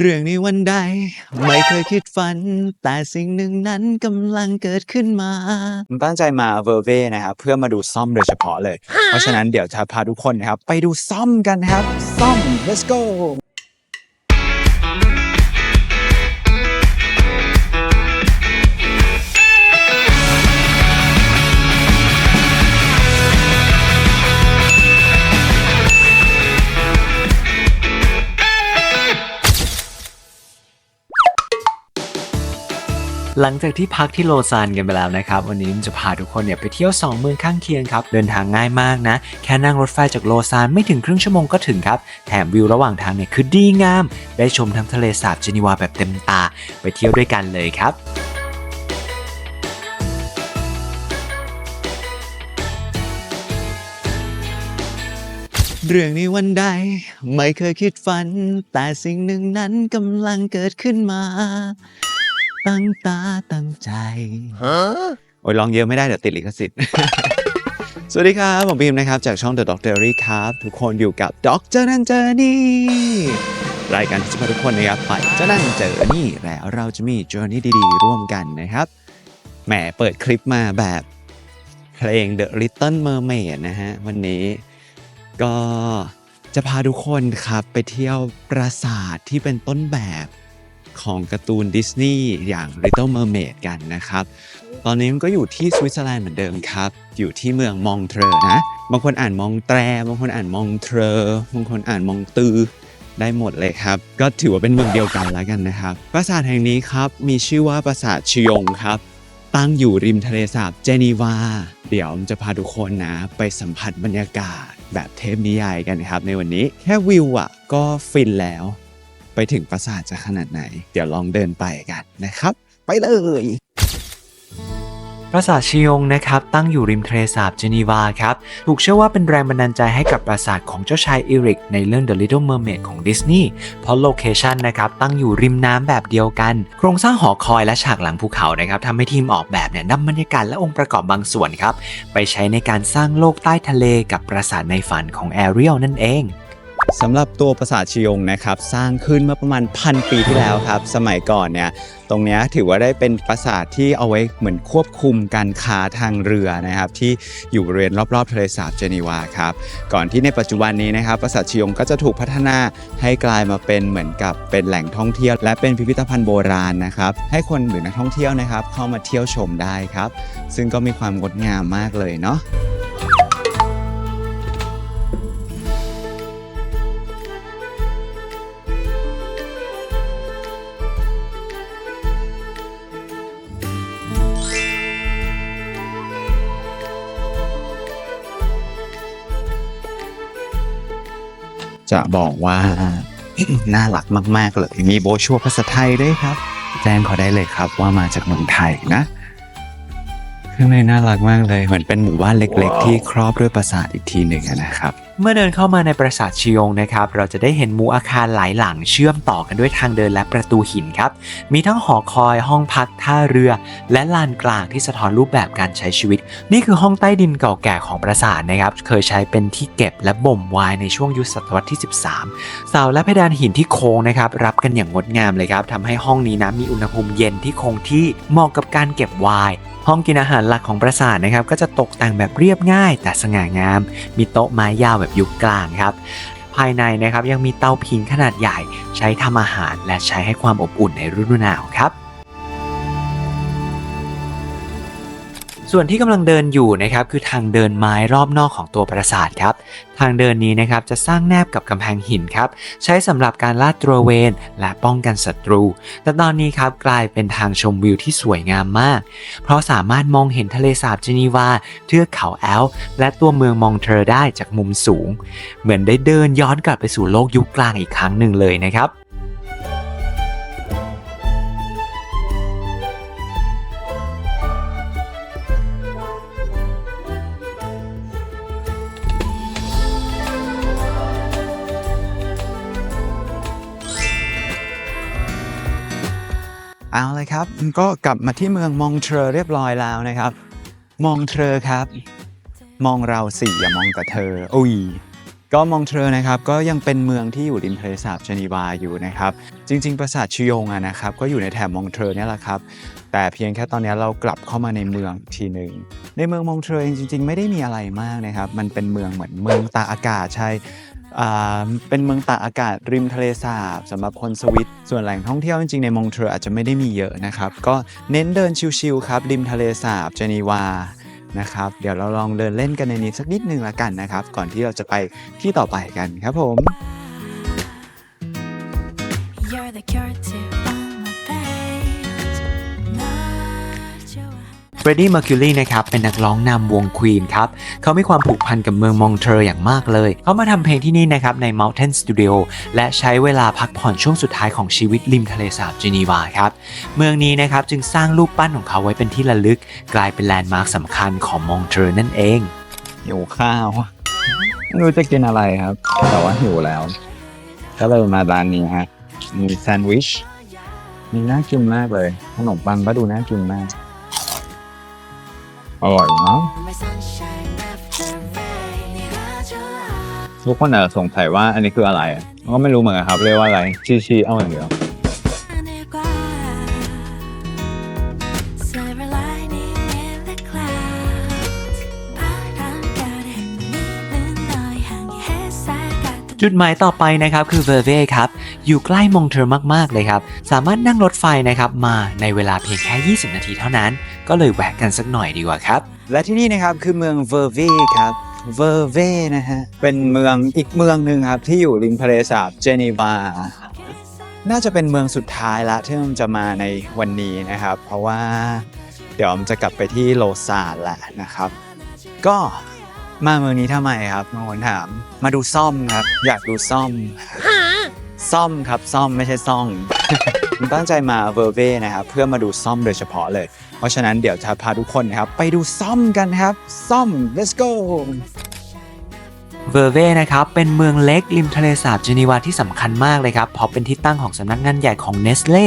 เรื่องในวันใด ไม่เคยคิดฝัน แต่สิ่งหนึ่งนั้นกำลังเกิดขึ้นมา ผมตั้งใจมาเวอร์เวนะครับเพื่อมาดูซ่อมโดยเฉพาะเลย เพราะฉะนั้นเดี๋ยวจะพาทุกคนนะครับ ไปดูซ่อมกันนะครับ ซ่อม let's go หลังจากที่พักที่โลซานกันไปแล้วนะครับ วันนี้จะพาทุกคนเนี่ยไปเที่ยว 2 เมืองข้างเคียงครับ เดินทางง่ายมากนะ แค่นั่งรถไฟจากโลซานไม่ถึงครึ่งชั่วโมงก็ถึงครับ แถมวิวระหว่างทางเนี่ยคือดีงาม ได้ชมทั้งทะเลสาบเจนีวาแบบเต็มตา ไปเที่ยวด้วยกันเลยครับเรื่องในวันใด ไม่เคยคิดฝัน แต่สิ่งหนึ่งนั้นกำลังเกิดขึ้นมา ตั้งตาตั้งใจโอ้ยร้องเยอะไม่ได้เดี๋ยวติดลิขสิทธิ์ สวัสดีครับ ผมบีมนะครับ จากช่อง The Doctor ครับ ทุกคนอยู่กับ Doctor นั่นเจอนี่รายการที่จะพาทุกคนนะครับไปเจะนั่นเจอนี่และเราจะมี journey ดีๆ ร่วมกันนะครับแหมเปิดคลิปมาแบบเพลง The Little Mermaid นะฮะ วันนี้ก็จะพาทุกคนครับไปเที่ยวปราสาทที่เป็นต้นแบบ ของการ์ตูนดิสนีย์อย่าง Little Mermaid กันนะครับ ตอนนี้มันก็อยู่ที่สวิตเซอร์แลนด์เหมือนเดิมครับ อยู่ที่เมืองมองเทรนะ บางคนอ่านมองแตร บางคนอ่านมองเทรบางคนอ่านมองตือได้หมดเลยครับ ก็ถือว่าเป็นเมืองเดียวกันแล้วกันนะครับ ปราสาทแห่งนี้ครับ มีชื่อว่าปราสาทชยงครับ ตั้งอยู่ริมทะเลสาบเจนีวา เดี๋ยวจะพาทุกคนนะ ไปสัมผัสบรรยากาศแบบเทพนิยายกันครับในวันนี้ แค่วิวอะก็ฟินแล้ว ไปถึงปราสาทจะขนาดไหน เดี๋ยวลองเดินไปกันนะครับ ไปเลยปราสาทชิยงนะครับตั้งอยู่ริมทะเลสาบเจนีวาครับถูกเชื่อว่าเป็นแรงบันดาลใจให้กับปราสาทของเจ้าชายอีริกในเรื่อง The Little Mermaid ของดิสนีย์เพราะโลเคชันนะครับตั้งอยู่ริมน้ำแบบเดียวกัน โครงสร้างหอคอยและฉากหลังภูเขานะครับทำให้ทีมออกแบบเนี่ยนำบรรยากาศและองค์ประกอบบางส่วนครับไปใช้ในการสร้างโลกใต้ทะเลกับปราสาทในฝันของแอเรียลนั่นเอง สำหรับตัวปราสาทชิยงนะครับสร้างขึ้นเมื่อประมาณพันปีที่แล้วครับ สมัยก่อนเนี่ยตรงนี้ถือว่าได้เป็นปราสาทที่เอาไว้เหมือนควบคุมการค้าทางเรือนะครับ ที่อยู่บริเวณรอบๆทะเลสาบเจนีวาครับ ก่อนที่ในปัจจุบันนี้นะครับปราสาทชิยงก็จะถูกพัฒนาให้กลายมาเป็นเหมือนกับเป็นแหล่งท่องเที่ยว และเป็นพิพิธภัณฑ์โบราณนะครับ ให้คนหรือนักท่องเที่ยวนะครับ เข้ามาเที่ยวชมได้ครับ ซึ่งก็มีความงดงามมากเลยเนาะ จะบอกว่า น่ารักมาก ๆ เลย มีโบชัวภาษาไทยด้วยครับ แจ้งเขาได้เลยครับว่ามาจากเมืองไทยนะข้างในน่ารักมากเลย เหมือนเป็นหมู่บ้านเล็ก ๆ ที่ครอบด้วยปราสาทอีกทีหนึ่งนะครับ เมื่อเดินเข้ามาในปราสาทชิยงนะครับเราจะได้เห็นมูอาคารหลายหลังเชื่อมต่อกันด้วยทางเดินและประตูหินครับ มีทั้งหอคอยห้องพักท่าเรือ และลานกลางที่สะท้อนรูปแบบการใช้ชีวิต นี่คือห้องใต้ดินเก่าแก่ของปราสาทนะครับเคยใช้เป็นที่เก็บและบ่มวน์ในช่วงยุคศตวรรษที่ 13 เสาและเพดานหินที่โค้งนะครับรับกันอย่างงดงามเลยครับทำให้ห้องนี้นะมีอุณหภูมิเย็นที่คงที่เหมาะกับการเก็บวน์ ห้องกินอาหารหลักของปราสาทนะครับก็จะตกแต่งแบบเรียบง่าย แต่สง่างาม มีโต๊ะไม้ยาวแบบยุคกลางครับภายในนะครับยังมีเตาผิงขนาดใหญ่ ใช้ทำอาหารและใช้ให้ความอบอุ่นในฤดูหนาวครับ ส่วนที่กำลังเดินอยู่นะครับคือทางเดินไม้รอบนอกของตัวปราสาทครับทางเดินนี้นะครับจะสร้างแนบกับกำแพงหินครับใช้สำหรับการลาดตระเวนและป้องกันศัตรู แต่ตอนนี้ครับกลายเป็นทางชมวิวที่สวยงามมาก เพราะสามารถมองเห็นทะเลสาบเจนีวาเทือกเขาแอลและตัวเมืองมองเทอร์ได้จากมุมสูง เหมือนได้เดินย้อนกลับไปสู่โลกยุคกลางอีกครั้งหนึ่งเลยนะครับ เอาเลยครับ ก็กลับมาที่เมืองมองเทรเรียบร้อยแล้วนะครับ มองเทรครับ มองเราสิอย่ามองแต่เธออุ้ยก็มองเทรอนะครับก็ยังเป็นเมืองที่อยู่ริมทะเลสาบเจนีวาอยู่นะครับ จริง ๆ ปราสาทชิยงอะนะครับ ก็อยู่ในแถบมองเทรเนี่ยแหละครับ แต่เพียงแค่ตอนนี้เรากลับเข้ามาในเมืองทีหนึ่งในเมืองมองเทรเองจริง ๆ ไม่ได้มีอะไรมากนะครับ มันเป็นเมืองเหมือนเมืองตาอากาศใช่ อ่าเป็นเมืองตากอากาศริมทะเลสาบสำหรับคนสวิต ส่วนแหล่งท่องเที่ยวจริงๆในมงเทรออาจจะไม่ได้มีเยอะนะครับ ก็เน้นเดินชิลๆครับริมทะเลสาบเจนีวานะครับ เดี๋ยวเราลองเดินเล่นกันในนี้สักนิดนึงละกันนะครับ ก่อนที่เราจะไปที่ต่อไปกันครับผม เฟรดดี้มอร์คิวรีนะครับเป็นนักร้องนำวงควีนครับเขามีความผูกพันกับเมืองมองเทรออย่างมากเลย เขามาทำเพลงที่นี่นะครับใน Mountain Studio และใช้เวลาพักผ่อนช่วงสุดท้ายของชีวิตริมทะเลสาบเจนีวาครับ เมืองนี้นะครับจึงสร้างรูปปั้นของเขาไว้เป็นที่ระลึก กลายเป็นแลนด์มาร์คสำคัญของมองเทรอนั่นเองหิวข้าวไม่รู้จะกินอะไรครับ แต่ว่าหิวแล้ว ก็เลยมาร้านนี้ฮะมีแซนด์วิชมีน่ากินมากเลย ขนมปังก็ดูน่ากินมาก อร่อยนะทุกคนอาจจะสงสัยว่าอันนี้คืออะไรก็ไม่รู้เหมือนกันครับ เรียกว่าอะไรชีชีเอาอย่างเดียว จุดหมายต่อไปนะครับคือเวอร์เวครับ อยู่ใกล้มงเทอร์มากๆเลยครับ สามารถนั่งรถไฟนะครับมาในเวลาเพียงแค่ 20 นาทีเท่านั้น ก็เลยแวะกันสักหน่อยดีกว่าครับ และที่นี่นะครับคือเมืองเวอร์เวครับเวอร์เวนะฮะ เป็นเมืองอีกเมืองหนึ่งครับ ที่อยู่ริมทะเลสาบเจนีวา น่าจะเป็นเมืองสุดท้ายละที่ผมจะมาในวันนี้นะครับ เพราะว่าเดี๋ยวผมจะกลับไปที่โลซานแหละนะครับ ก็ มาเมืองนี้ทำไมครับบางคนถาม มาดูซ่อมครับ อยากดูซ่อม ซ่อมครับซ่อมไม่ใช่ซ่องผมตั้งใจมาเวอร์เวนะครับเพื่อมาดูซ่อมโดยเฉพาะเลย เพราะฉะนั้นเดี๋ยวจะพาทุกคนนะครับ ไปดูซ่อมกันครับ ซ่อม let's go เวอร์เวนะครับ เป็นเมืองเล็กริมทะเลสาบเจนีวาที่สำคัญมากเลยครับ เพราะเป็นที่ตั้งของสำนักงานใหญ่ของเนสเล่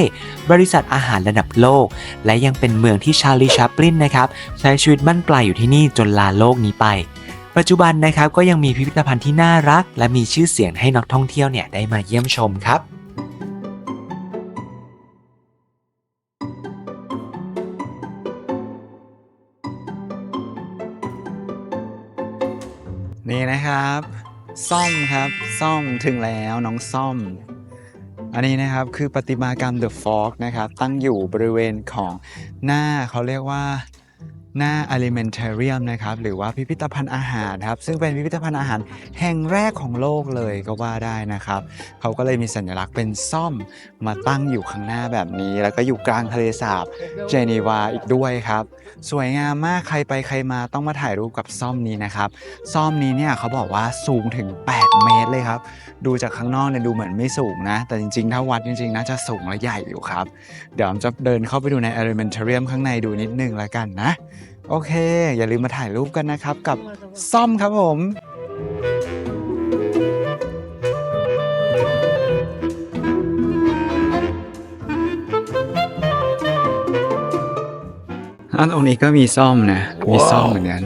บริษัทอาหารระดับโลก และยังเป็นเมืองที่ชาลีชัปลินนะครับ ใช้ชีวิตบ้านปลายอยู่ที่นี่จนลาโลกนี้ไป ปัจจุบันนะครับก็ยังมีพิพิธภัณฑ์ที่น่ารัก และมีชื่อเสียงให้นักท่องเที่ยวเนี่ยได้มาเยี่ยมชมครับนี่นะครับ ซ่อมครับซ่อมถึงแล้วน้องซ่อม อันนี้นะครับคือประติมากรรม The Fog นะครับตั้งอยู่บริเวณของหน้าเขาเรียกว่า หน้า Alimentarium นะครับ หรือว่าพิพิธภัณฑ์อาหารครับ ซึ่งเป็นพิพิธภัณฑ์อาหารแห่งแรกของโลกเลยก็ว่าได้นะครับ เขาก็เลยมีสัญลักษณ์เป็นซ่อมมาตั้งอยู่ข้างหน้าแบบนี้ แล้วก็อยู่กลางทะเลสาบเจนีวาอีกด้วยครับ สวยงามมากใครไปใครมาต้องมาถ่ายรูปกับซ่อมนี้นะครับซ่อมนี้เนี่ยเขาบอกว่าสูงถึง 8 เมตรเลยครับ ดูจากข้างนอกเนี่ยดูเหมือนไม่สูงนะ แต่จริงๆ ถ้าวัดจริงๆน่าจะสูงและใหญ่อยู่ครับ เดี๋ยวผมจะเดินเข้าไปดูใน Elementarium ข้างในดูนิดนึงแล้วกันนะ โอเค อย่าลืมมาถ่ายรูปกันนะครับ กับซ่อมครับผมอันตรงนี้ก็มีซ่อมนะ มีซ่อมเหมือนกัน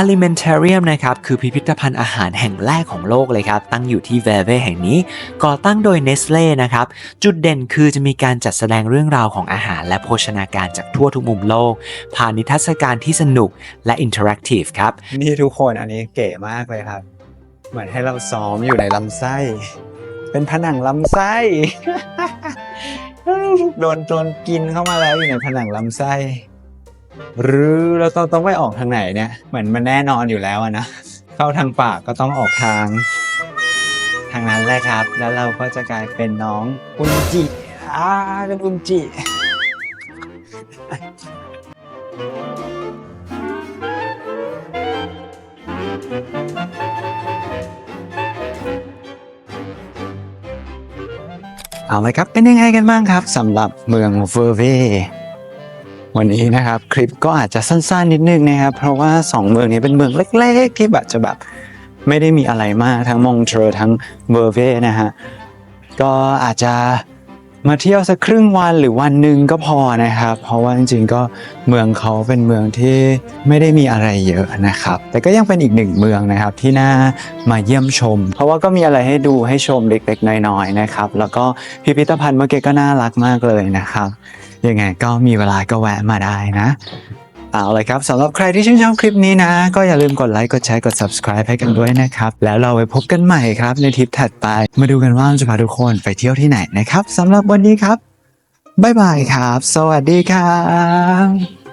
Alimentarium นะครับคือพิพิธภัณฑ์อาหารแห่งแรกของโลกเลยครับ ตั้งอยู่ที่เวเวแห่งนี้ ก่อตั้งโดย Nestle นะครับ จุดเด่นคือจะมีการจัดแสดงเรื่องราวของอาหารและโภชนาการจากทั่วทุกมุมโลก ผ่านนิทรรศการที่สนุกและอินเทอร์แอคทีฟครับ นี่ทุกคนอันนี้เก๋มากเลยครับ เหมือนให้เราซ้อมอยู่ในลำไส้ เป็นผนังลำไส้ โดนโจนกินเข้ามาแล้วอยู่ในผนังลำไส้ หรือเราต้องต้องไปออกทางไหนเนี่ย เหมือนมันแน่นอนอยู่แล้วนะ เข้าทางปากก็ต้องออกทาง ทางนั้นแหละครับ แล้วเราก็จะกลายเป็นน้องอุนจิอ่าเป็นอุนจิเอาเลยครับ เป็นยังไงกันบ้างครับสำหรับเมืองเวอร์เว วันนี้นะครับคลิปก็อาจจะสั้นๆนิดนึงนะครับเพราะว่า 2 เมืองนี้เป็นเมืองเล็ก ๆ ที่แบบจะแบบไม่ได้มีอะไรมากทั้งมงเทรอทั้งเวอร์เวนะฮะก็อาจจะมาเที่ยวสักครึ่งวันหรือวันหนึ่งก็พอนะครับ เพราะว่าจริงๆก็เมืองเขาเป็นเมืองที่ไม่ได้มีอะไรเยอะนะครับ แต่ก็ยังเป็นอีกหนึ่งเมืองนะครับที่น่ามาเยี่ยมชม เพราะว่าก็มีอะไรให้ดูให้ชมเล็กๆน้อยๆนะครับ แล้วก็พิพิธภัณฑ์เมื่อกี้ก็น่ารักมากเลยนะครับ ยังไงก็มีเวลาก็แวะมาได้นะเอาเลยครับสำหรับใครที่ชื่นชอบคลิปนี้นะ ก็อย่าลืมกดไลค์กดแชร์กด subscribe ให้กันด้วยนะครับ แล้วเราไปพบกันใหม่ครับในทริปถัดไป มาดูกันว่าเราจะพาทุกคนไปเที่ยวที่ไหนนะครับสำหรับวันนี้ครับบ๊ายบายครับ สวัสดีครับ